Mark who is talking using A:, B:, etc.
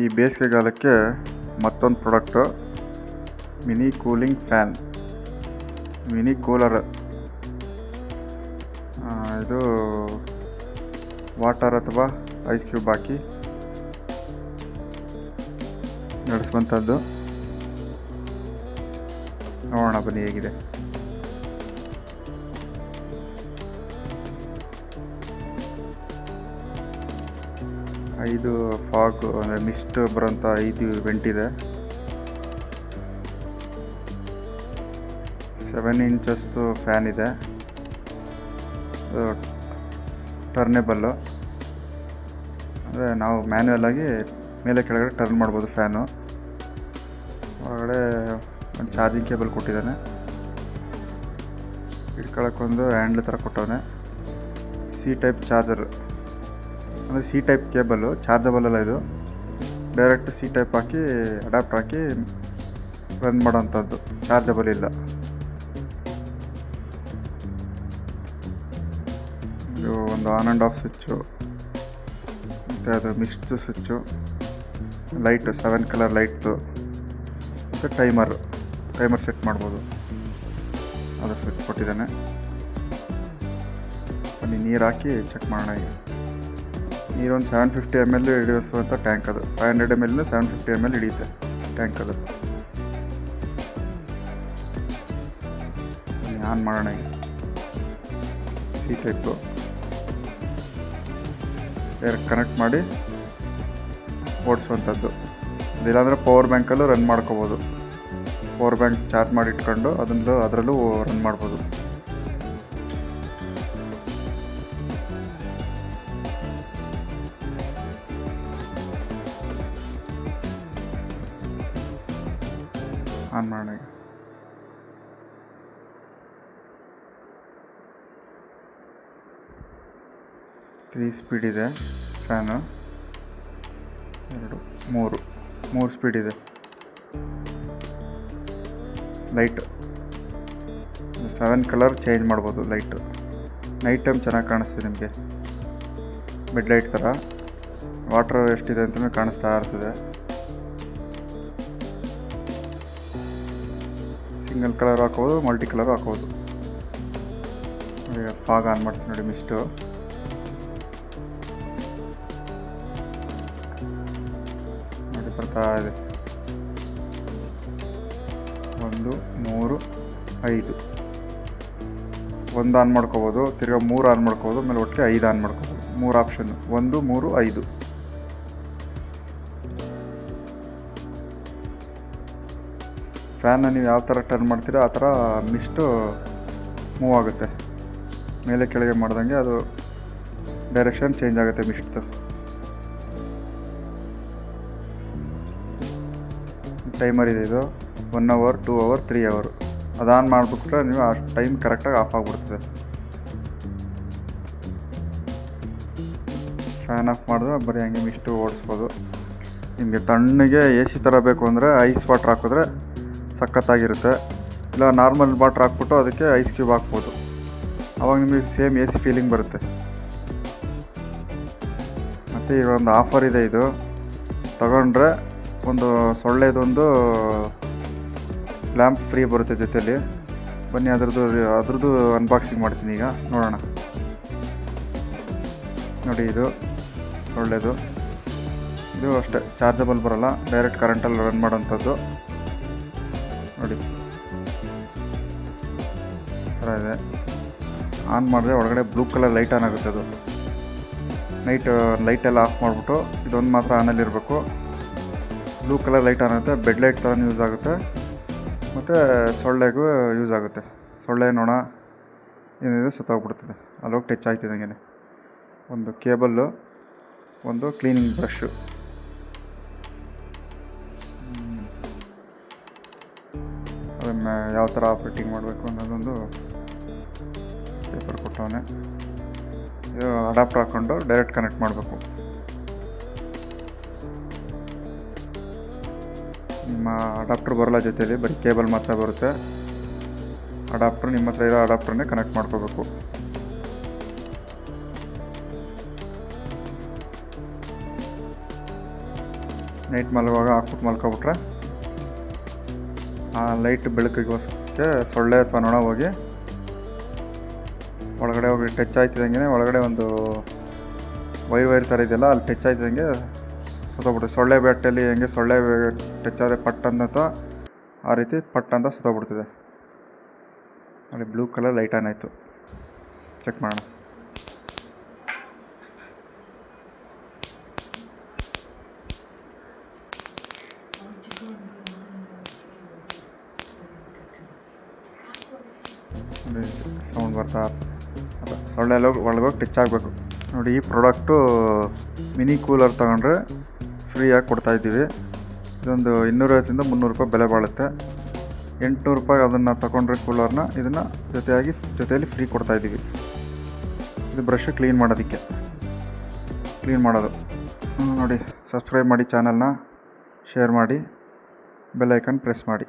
A: ಈ ಬೇಸಿಗೆಗಾಲಕ್ಕೆ ಮತ್ತೊಂದು product mini cooling fan. Mini cooler. ಇದು ವಾಟರ್ ಅಥವಾ ಐಸ್ ಕ್ಯೂಬ್ ಹಾಕಿ ನಡೆಸುವಂಥದ್ದು. ನೋಡೋಣ ಬನ್ನಿ ಹೇಗಿದೆ. ಐದು ಫಾಗ್, ಅಂದರೆ ಮಿಸ್ಟ್ ಬರೋಂಥ ಐದು ವೆಂಟ್ ಇದೆ. ಸೆವೆನ್ ಇಂಚಸ್ದು ಫ್ಯಾನ್ ಇದೆ. ಟರ್ನೇಬಲ್ಲು ಅಂದರೆ ನಾವು ಮ್ಯಾನ್ಯಲ್ ಆಗಿ ಮೇಲೆ ಕೆಳಗಡೆ ಟರ್ನ್ ಮಾಡ್ಬೋದು ಫ್ಯಾನು ಒಳಗಡೆ ಒಂದು ಚಾರ್ಜಿಂಗ್ ಕೇಬಲ್ ಕೊಟ್ಟಿದ್ದಾನೆ. ಇಟ್ಕೊಳ್ಳೋಕ್ಕೊಂದು ಹ್ಯಾಂಡ್ಲ್ ಥರ ಕೊಟ್ಟವನೆ. ಸಿ ಟೈಪ್ ಚಾರ್ಜರ್ ಅಂದರೆ ಸಿ ಟೈಪ್ ಕೇಬಲ್ಲು ಚಾರ್ಜಬಲ್ ಅಲ್ಲ ಇದು. ಡೈರೆಕ್ಟ್ ಸಿ ಟೈಪ್ ಹಾಕಿ ಅಡಾಪ್ಟ್ ಹಾಕಿ ರನ್ ಮಾಡೋವಂಥದ್ದು. ಚಾರ್ಜಬಲ್ ಇಲ್ಲ. ಇದು ಒಂದು ಆನ್ ಆ್ಯಂಡ್ ಆಫ್ ಸ್ವಿಚ್ಚು ಮತ್ತು ಅದು mist switch light seven colour ಲೈಟ್ದು ಮತ್ತು ಟೈಮರ್ ಟೈಮರ್ ಸೆಟ್ ಮಾಡ್ಬೋದು. ಅದು ಸ್ವಿಚ್ ಕೊಟ್ಟಿದ್ದಾನೆ. ಬನ್ನಿ, ನೀರು ಹಾಕಿ ಚೆಕ್ ಮಾಡೋಣ ಈಗ. ನೀರೊಂದು ಸೆವೆನ್ ಫಿಫ್ಟಿ ಎಂ ಎಲ್ ಹಿಡಿಯುವಂಥ ಟ್ಯಾಂಕ್ ಅದು. ಫೈವ್ ಹಂಡ್ರೆಡ್ ಎಂ ಎಲ್ನ ಸೆವೆನ್ ಫಿಫ್ಟಿ ಎಂ ಎಲ್ ಹಿಡಿಯುತ್ತೆ ಟ್ಯಾಂಕ್ ಅದು. ಆನ್ ಮಾಡೋಣ ಈಗ? ಸಿ ಡೈರೆಕ್ಟ್ ಕನೆಕ್ಟ್ ಮಾಡಿ ಓಡಿಸುವಂಥದ್ದು. ಇಲ್ಲಾಂದರೆ ಪವರ್ ಬ್ಯಾಂಕಲ್ಲೂ ರನ್ ಮಾಡ್ಕೋಬೋದು. ಪವರ್ ಬ್ಯಾಂಕ್ ಚಾರ್ಜ್ ಮಾಡಿ ಇಟ್ಕೊಂಡು ಅದನ್ನು ಅದರಲ್ಲೂ ರನ್ ಮಾಡ್ಬೋದು. ಆನ್ ಮಾಡಿ ತ್ರೀ ಸ್ಪೀಡ್ ಇದೆ. ಫ್ಯಾನು ಎರಡು, ಮೂರು. ಮೂರು ಸ್ಪೀಡ್ ಇದೆ. ಲೈಟ್ ಸೆವೆನ್ ಕಲರ್ ಚೇಂಜ್ ಮಾಡ್ಬೋದು ಲೈಟು ನೈಟ್ ಟೈಮ್ ಚೆನ್ನಾಗಿ ಕಾಣಿಸ್ತಿದೆ ನಿಮಗೆ. ಮಿಡ್ ಲೈಟ್ ಥರ. ವಾಟ್ರ್ ಎಷ್ಟಿದೆ ಅಂತಲೂ ಕಾಣಿಸ್ತಾ ಇರ್ತದೆ. ಸಿಂಗಲ್ ಕಲರ್ ಹಾಕೋದು, ಮಲ್ಟಿ ಕಲರ್ ಈಗ ಫಾಗ್ ಆನ್ ಮಾಡ್ತೀನಿ ನೋಡಿ ಮಿಸ್ಟು ನೋಡಿ ಬರ್ತಾ ಇದೆ. ಒಂದು, ಮೂರು, ಐದು. ಒಂದು ಆನ್ ಮಾಡ್ಕೋಬೋದು, ತಿರ್ಗಾ ಮೂರು ಆನ್ ಮಾಡ್ಕೋಬೋದು, ಆಮೇಲೆ ಒಟ್ಟಿಗೆ ಐದು ಆನ್ ಮಾಡ್ಕೋಬೋದು. ಮೂರು ಆಪ್ಷನ್ ಒಂದು, ಮೂರು, ಐದು. ಫ್ಯಾನ್ನ ನೀವು ಯಾವ ಥರ ಟರ್ನ್ ಮಾಡ್ತೀರೋ ಆ ಥರ ಮಿಸ್ಟು ಮೂವ್ ಆಗುತ್ತೆ. ಮೇಲೆ ಕೆಳಗೆ ಮಾಡ್ದಂಗೆ ಅದು ಡೈರೆಕ್ಷನ್ ಚೇಂಜ್ ಆಗುತ್ತೆ ಮಿಸ್ಟು ಟೈಮರ್ ಇದೆ ಇದು. One hour two hour three hour ಅದು ಆನ್ ಮಾಡಿಬಿಟ್ರೆ ನೀವು ಆ ಟೈಮ್ ಕರೆಕ್ಟಾಗಿ ಆಫ್ ಆಗಿಬಿಡ್ತದೆ. ಫ್ಯಾನ್ ಆಫ್ ಮಾಡಿದ್ರೆ ಬರೀ ಹಂಗೆ ಮಿಸ್ಟು ಓಡಿಸ್ಬೋದು. ನಿಮಗೆ ತಣ್ಣಗೆ ಎ ಸಿ ಥರ ಬೇಕು ಅಂದರೆ ಐಸ್ ವಾಟ್ರ್ ಹಾಕಿದ್ರೆ ಸಖತ್ತಾಗಿರುತ್ತೆ. ಇಲ್ಲ ನಾರ್ಮಲ್ ವಾಟ್ರ್ ಹಾಕ್ಬಿಟ್ಟು ಅದಕ್ಕೆ ಐಸ್ ಕ್ಯೂಬ್ ಹಾಕ್ಬೋದು. ಅವಾಗ ನಿಮಗೆ ಸೇಮ್ ಎ ಸಿ ಫೀಲಿಂಗ್ ಬರುತ್ತೆ. ಮತ್ತು ಈಗ ಒಂದು ಆಫರ್ ಇದೆ ಇದು. ತಗೊಂಡ್ರೆ ಒಂದು ಸೊಳ್ಳೆದೊಂದು ಲ್ಯಾಂಪ್ ಫ್ರೀ ಬರುತ್ತೆ ಜೊತೆಯಲ್ಲಿ ಬನ್ನಿ, ಅದ್ರದ್ದು ಅದ್ರದ್ದು ಅನ್ಬಾಕ್ಸಿಂಗ್ ಮಾಡ್ತೀನಿ ಈಗ. ನೋಡೋಣ. ನೋಡಿ ಇದು ಒಳ್ಳೆಯದು ಇದು ಅಷ್ಟೇ ಚಾರ್ಜಬಲ್ ಬರೋಲ್ಲ. ಡೈರೆಕ್ಟ್ ಕರೆಂಟಲ್ಲಿ ರನ್ ಮಾಡೋಂಥದ್ದು ನೋಡಿ. ಥರ ಇದೆ. ಆನ್ ಮಾಡಿದ್ರೆ ಒಳಗಡೆ ಬ್ಲೂ ಕಲರ್ ಲೈಟ್ ಆನ್ ಆಗುತ್ತೆ ಅದು. ನೈಟ್ ಲೈಟೆಲ್ಲ ಆಫ್ ಮಾಡಿಬಿಟ್ಟು ಇದೊಂದು ಮಾತ್ರ ಆನಲ್ಲಿ ಇರಬೇಕು. ಬ್ಲೂ ಕಲರ್ ಲೈಟ್ ಆನ್ ಆಗುತ್ತೆ ಬೆಡ್ ಲೈಟ್ ಥರ ಯೂಸ್ ಆಗುತ್ತೆ. ಮತ್ತು ಸೊಳ್ಳೆಗೂ ಯೂಸ್ ಆಗುತ್ತೆ. ಸೊಳ್ಳೆ, ನೊಣ ಏನಿದೆ ಸುತ್ತೋಗ್ಬಿಡ್ತದೆ ಅಲ್ಲೋಗಿ ಟಚ್ ಆಗ್ತಿದ್ದಂಗೆ ಒಂದು ಕೇಬಲ್ಲು ಒಂದು ಕ್ಲೀನಿಂಗ್ ಬ್ರಷು ಅದನ್ನು ಯಾವ ಥರ ಫಿಟ್ಟಿಂಗ್ ಮಾಡಬೇಕು ಅನ್ನೋದೊಂದು ಪೇಪರ್ ಕೊಟ್ಟವನೆ. ಅಡಾಪ್ಟರ್ ಹಾಕ್ಕೊಂಡು ಡೈರೆಕ್ಟ್ ಕನೆಕ್ಟ್ ಮಾಡಬೇಕು. ನಿಮ್ಮ ಅಡಾಪ್ಟರ್ ಬರಲ್ಲ ಜೊತೆಯಲ್ಲಿ ಬರೀ ಕೇಬಲ್ ಮಾತ್ರ ಬರುತ್ತೆ. ಅಡಾಪ್ಟರ್ ನಿಮ್ಮ ಹತ್ರ ಇರೋ ಅಡಾಪ್ಟರ್ನೇ ಕನೆಕ್ಟ್ ಮಾಡ್ಕೋಬೇಕು. ನೈಟ್ ಮಲಗುವಾಗ ಹಾಕ್ಬಿಟ್ಟು ಮಲ್ಕೊಬಿಟ್ರೆ ಆ ಲೈಟ್ ಬೆಳಕಿಗೋಸ್ಕರ ಸೊಳ್ಳೆ ಅಥವಾ ನೊಣ ಹೋಗಿ ಒಳಗಡೆ ಹೋಗಿ ಟಚ್ ಆಯ್ತಿದಂಗೆ ಒಳಗಡೆ ಒಂದು ವೈರ್ ವೈರ್ ಥರ ಇದೆಯಲ್ಲ, ಅಲ್ಲಿ ಟಚ್ ಆಯ್ತಿದಂಗೆ ಸುತ್ತೋಗ್ಬಿಡುತ್ತೆ. ಸೊಳ್ಳೆ ಬೆಟ್ಟಲ್ಲಿ ಹೆಂಗೆ ಸೊಳ್ಳೆ ಟಚ್ ಆದರೆ ಪಟ್ ಅಂತ ಆ ರೀತಿ ಪಟ್ ಅಂತ ಸುತ್ತೋಗ್ಬಿಡ್ತಿದೆ. ಅಲ್ಲಿ ಬ್ಲೂ ಕಲರ್ ಲೈಟ್ ಆನ್ ಆಯಿತು. ಚೆಕ್ ಮಾಡೋಣ. ಸೌಂಡ್ ಬರ್ತಾ ಅದು ಸೊಳ್ಳೆ ಎಲ್ಲ ಒಳಗೋಗಿ ಟಚ್ ಆಗಬೇಕು. ನೋಡಿ, ಈ ಪ್ರಾಡಕ್ಟು ಮಿನಿ ಕೂಲರ್ ತೊಗೊಂಡ್ರೆ ಫ್ರೀಯಾಗಿ ಕೊಡ್ತಾಯಿದ್ದೀವಿ ಇದೊಂದು ಇನ್ನೂರೈವತ್ತರಿಂದ ಮುನ್ನೂರು ರೂಪಾಯಿ ಬೆಲೆ ಬಾಳುತ್ತೆ. ಎಂಟುನೂರು ರೂಪಾಯಿ ಅದನ್ನು ತೊಗೊಂಡ್ರೆ ಕೂಲರ್ನ ಇದನ್ನು ಜೊತೆಯಾಗಿ, ಜೊತೆಯಲ್ಲಿ ಫ್ರೀ ಕೊಡ್ತಾಯಿದ್ದೀವಿ ಇದು ಬ್ರಷ್ ಕ್ಲೀನ್ ಮಾಡೋದಕ್ಕೆ. ಕ್ಲೀನ್ ಮಾಡೋದು. ನೋಡಿ ಸಬ್ಸ್ಕ್ರೈಬ್ ಮಾಡಿ ಚಾನಲ್ನ ಶೇರ್ ಮಾಡಿ ಬೆಲ್ ಐಕನ್ ಪ್ರೆಸ್ ಮಾಡಿ.